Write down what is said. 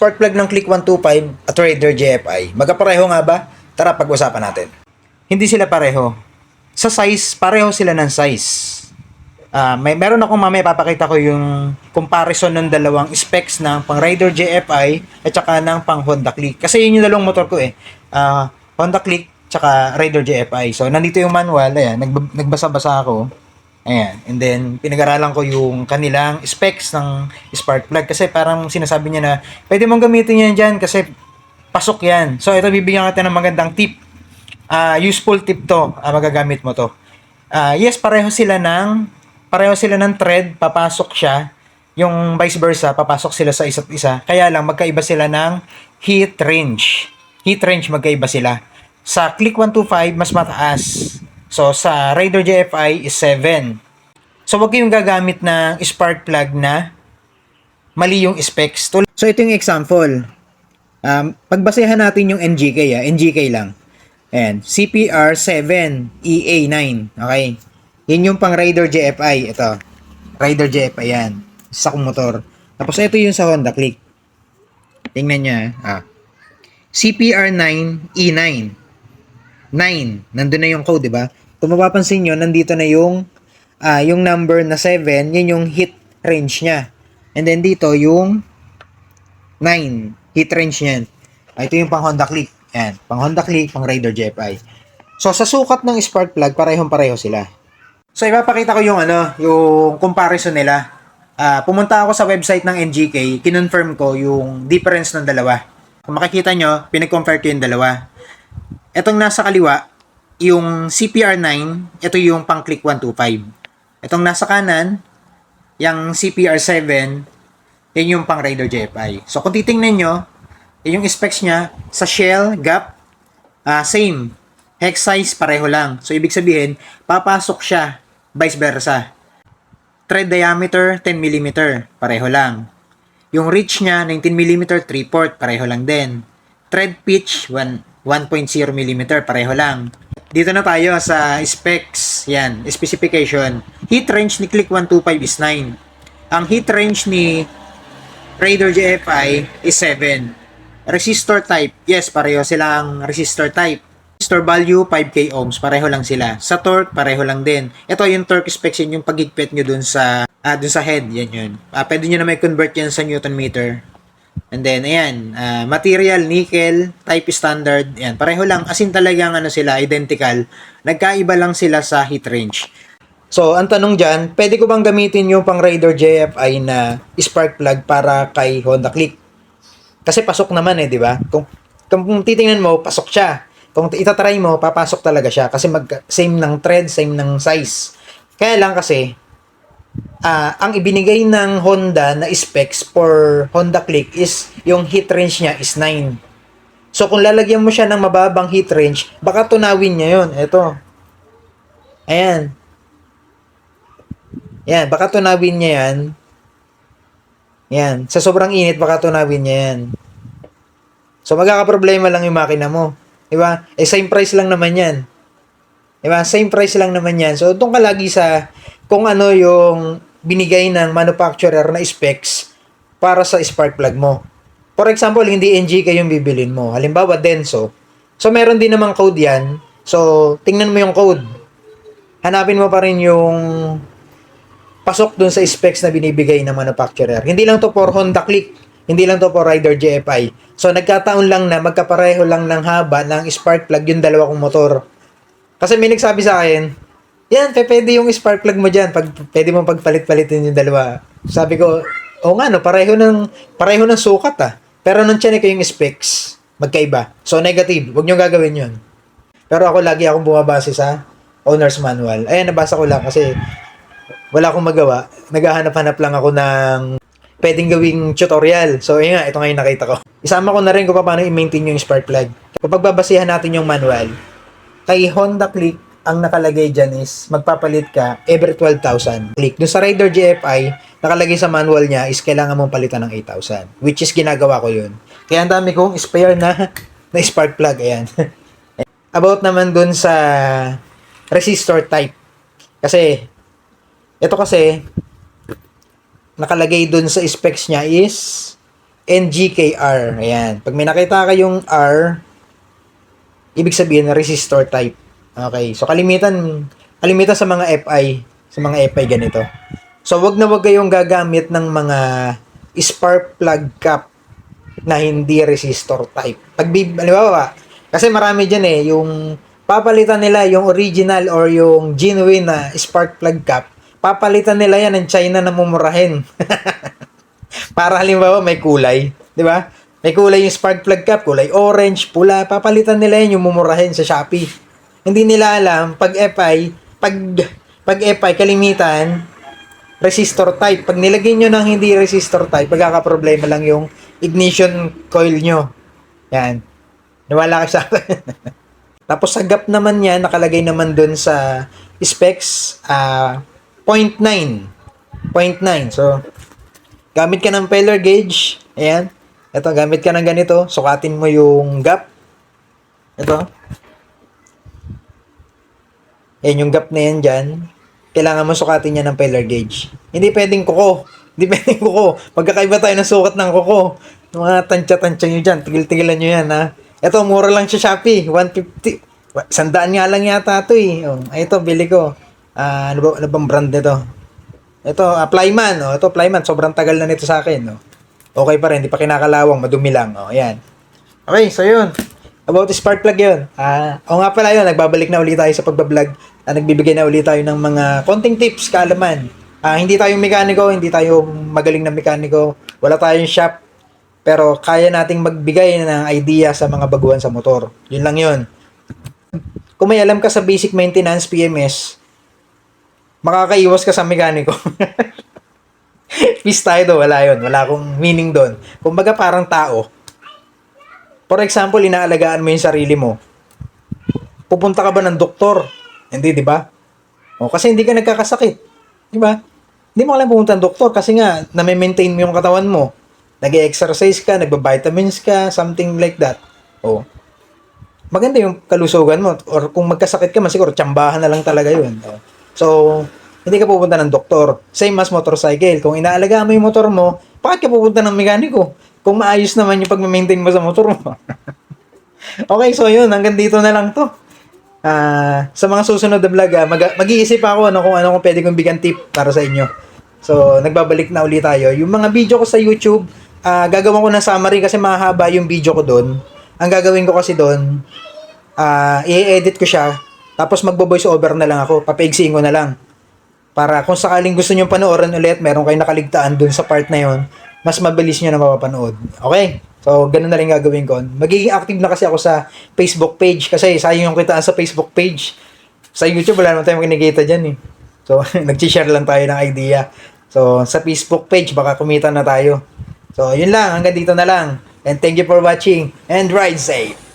spark plug ng Click 125 at Raider JFI. Magkapareho nga ba? Tara, pag-usapan natin. Hindi sila pareho. Sa size, pareho sila ng size. Ah, may meron akong mamaya papakita ko yung comparison ng dalawang specs ng pang Raider JFI at saka ng pang Honda Click. Kasi yun yung dalawang motor ko eh. Ah, Honda Click tsaka Raider JFI. So nandito yung manual, ayan, nagb- nagbasa-basa ako. Ayan, and then pinag-aralan ko yung kanilang specs ng spark plug kasi parang sinasabi niya na pwede mong gamitin yan dyan kasi pasok yan. So ito bibigyan kita ng magandang tip. Ah, useful tip to, ah, magagamit mo to. Ah, yes, pareho sila ng pareho sila ng thread, papasok siya. Yung vice versa, papasok sila sa isa't isa. Kaya lang magkaiba sila ng heat range. Heat range magkaiba sila. Sa Click 125 mas mataas. So sa Raider JFI is 7. So wag kayong gagamit ng spark plug na mali yung specs. So ito yung example. Um, pagbasehan natin yung NGK, ah, NGK lang. Ayan, CPR 7 EA9. Okay. Yun yung pang Raider JFI. Ito. Raider JFI yan. Sa motor. Tapos ito yung sa Honda Click. Tingnan nyo ah. CPR 9 E9. 9. Nandun na yung code, di ba? Kung mapapansin nyo, nandito na yung ah, yung number na 7, yun yung hit range niya. And then dito, yung 9. Hit range niyan. Ah, ito yung pang Honda Click. Yan. Pang Honda Click, pang Raider JFI. So, sa sukat ng spark plug, parehong-pareho sila. So, ipapakita ko yung ano, yung comparison nila. Ah, pumunta ako sa website ng NGK, kinonfirm ko yung difference ng dalawa. Kung makikita nyo, pinag-compare ko yung dalawa. Etong nasa kaliwa, yung CPR9, ito yung pang click 125. Itong nasa kanan, yung CPR7, yun yung pang Raider JFI. So kung titingnan nyo, yun yung specs niya, sa shell, gap, ah same. Hex size, pareho lang. So ibig sabihin, papasok siya, vice versa. Thread diameter, 10mm, pareho lang. Yung reach niya, 19mm, 3-port, pareho lang din. Thread pitch, 1, 1.0mm, pareho lang. Dito na tayo sa specs. Yan, specification. Heat range ni Click 125 is 9. Ang heat range ni Raider JFI is 7. Resistor type, yes, pareho silang resistor type. Resistor value, 5k ohms, pareho lang sila. Sa torque, pareho lang din. Ito yung torque specs, yun yung pagigpit nyo dun sa, ah, dun sa head, yan yun. Ah, pwede nyo na may convert yan sa Newton meter. And then, ayan, ah, material, nickel, type standard, ayan, pareho lang. As in talagang ano sila, identical. Nagkaiba lang sila sa heat range. So, ang tanong dyan, pwede ko bang gamitin yung pang Raider JFI na spark plug para kay Honda Click? Kasi pasok naman eh, di ba? Kung, kung titingnan mo, pasok siya. Kung itatry mo, papasok talaga siya. Kasi mag, same ng thread, same ng size. Kaya lang kasi, ah ang ibinigay ng Honda na specs for Honda Click is yung heat range niya is 9. So kung lalagyan mo siya ng mababang heat range, baka tunawin niya yun. Ito. Ayan. Yan, baka tunawin niya yan. Yan. Sa sobrang init, baka tunawin niya yan. So magkakaproblema lang yung makina mo. Di ba? Eh same price lang naman yan. Di ba? Same price lang naman yan. So doon ka lagi sa kung ano yung binigay ng manufacturer na specs para sa spark plug mo. For example, hindi NGK yung bibilin mo. Halimbawa, Denso. So meron din namang code yan. So tingnan mo yung code. Hanapin mo pa rin yung pasok dun sa specs na binibigay ng manufacturer. Hindi lang to for Honda Click. Hindi lang to for Rider JFI. So, nagkataon lang na magkapareho lang ng haba ng spark plug yung dalawa kong motor. Kasi may nagsabi sa akin, yan, pe, pwede yung spark plug mo dyan. Pag, pwede mo pagpalit-palitin yung dalawa. Sabi ko, o nga no, pareho ng, pareho ng sukat ah. Pero nung tiyan ko yung specs, magkaiba. So, negative. Huwag nyo gagawin yun. Pero ako lagi akong bumabase sa owner's manual. Ayan, nabasa ko lang kasi wala akong magawa. Naghahanap-hanap lang ako ng pwedeng gawing tutorial. So, ayun nga, ito nga yung nakita ko. Isama ko na rin kung paano i-maintain yung spark plug. Kapag babasihan natin yung manual, kay Honda Click, ang nakalagay dyan is magpapalit ka every 12,000 click. Doon sa Raider GFI, nakalagay sa manual niya is kailangan mong palitan ng 8,000. Which is ginagawa ko yun. Kaya ang dami kong spare na, na spark plug. Ayan. About naman dun sa resistor type. Kasi, ito kasi, nakalagay dun sa specs niya is NGKR. Ayan. Pag may nakita kayong R, ibig sabihin na resistor type. Okay. So, kalimitan, kalimitan sa mga FI, sa mga FI ganito. So, wag na wag kayong gagamit ng mga spark plug cap na hindi resistor type. Pag, halimbawa, kasi marami dyan eh, yung papalitan nila yung original or yung genuine na spark plug cap, papalitan nila yan ng China na mumurahin. Para halimbawa may kulay, di ba? May kulay yung spark plug cap, kulay orange, pula, papalitan nila yan yung mumurahin sa Shopee. Hindi nila alam, pag FI, pag, pag FI, kalimitan, resistor type. Pag nilagay nyo ng hindi resistor type, magkakaproblema lang yung ignition coil nyo. Yan. Nawala ka sa akin. Tapos sa gap naman yan, nakalagay naman dun sa specs, ah 0.9. 0.9. So, gamit ka ng feller gauge. Ayan. Ito, gamit ka ng ganito. Sukatin mo yung gap. Ito. Yan yung gap na yan dyan. Kailangan mo sukatin yan ng feller gauge. Hindi pwedeng kuko. Hindi pwedeng kuko. Magkakaiba tayo ng sukat ng kuko. Mga tansya-tansya nyo dyan. Tigil-tigilan nyo yan ha. Ito, mura lang siya Shopee. 150. Wa- Sandaan nga lang yata ito eh. Oh, ito, bili ko. Ah, ano, ba, ano bang brand nito? Ito, ah, Plyman. Oh, ito, Plyman. Sobrang tagal na nito sa akin. Oh. Okay pa rin. Hindi pa kinakalawang. Madumi lang. Oh, ayan. Okay, so yun. About spark plug yun. Ah, o nga pala yun. Nagbabalik na ulit tayo sa pagbablog. Ah, nagbibigay na ulit tayo ng mga konting tips, kaalaman. Ah, hindi tayo mekaniko. Hindi tayo magaling na mekaniko. Wala tayong shop. Pero kaya nating magbigay ng idea sa mga baguhan sa motor. Yun lang yun. Kung may alam ka sa basic maintenance PMS, makakaiwas ka sa mekaniko. Peace tayo doon. Wala yun. Wala akong meaning doon. Kumbaga parang tao. For example, inaalagaan mo yung sarili mo. Pupunta ka ba ng doktor? Hindi, di ba? O, kasi hindi ka nagkakasakit. Di ba? Hindi mo kailangan pumunta ng doktor kasi nga, na-maintain mo yung katawan mo. Nag-exercise ka, nagba-vitamins ka, something like that. O, maganda yung kalusugan mo. Or kung magkasakit ka man, siguro tsambahan na lang talaga yun. O, So, hindi ka pupunta ng doktor. Same as motorcycle. Kung inaalagaan mo yung motor mo, bakit ka pupunta ng mekaniko? Kung maayos naman yung pag-maintain mo sa motor mo. okay, so yun. Hanggang dito na lang to. Ah, sa mga susunod na vlog, ah, mag- mag-iisip ako ano, kung ano kung pwede kong bigyan tip para sa inyo. So, nagbabalik na ulit tayo. Yung mga video ko sa YouTube, ah, gagawin ko ng summary kasi mahaba yung video ko doon. Ang gagawin ko kasi doon, ah, i-edit ko siya, tapos magbo-voice over na lang ako, papaigsiin ko na lang. Para kung sakaling gusto nyo panoorin ulit, meron kayong nakaligtaan dun sa part na yon mas mabilis nyo na mapapanood. Okay? So, ganun na rin gagawin ko. Magiging active na kasi ako sa Facebook page kasi sayang yung kitaan sa Facebook page. Sa YouTube, wala naman tayong kinikita dyan eh. So, nag-share lang tayo ng idea. So, sa Facebook page, baka kumita na tayo. So, yun lang. Hanggang dito na lang. And thank you for watching. And ride safe!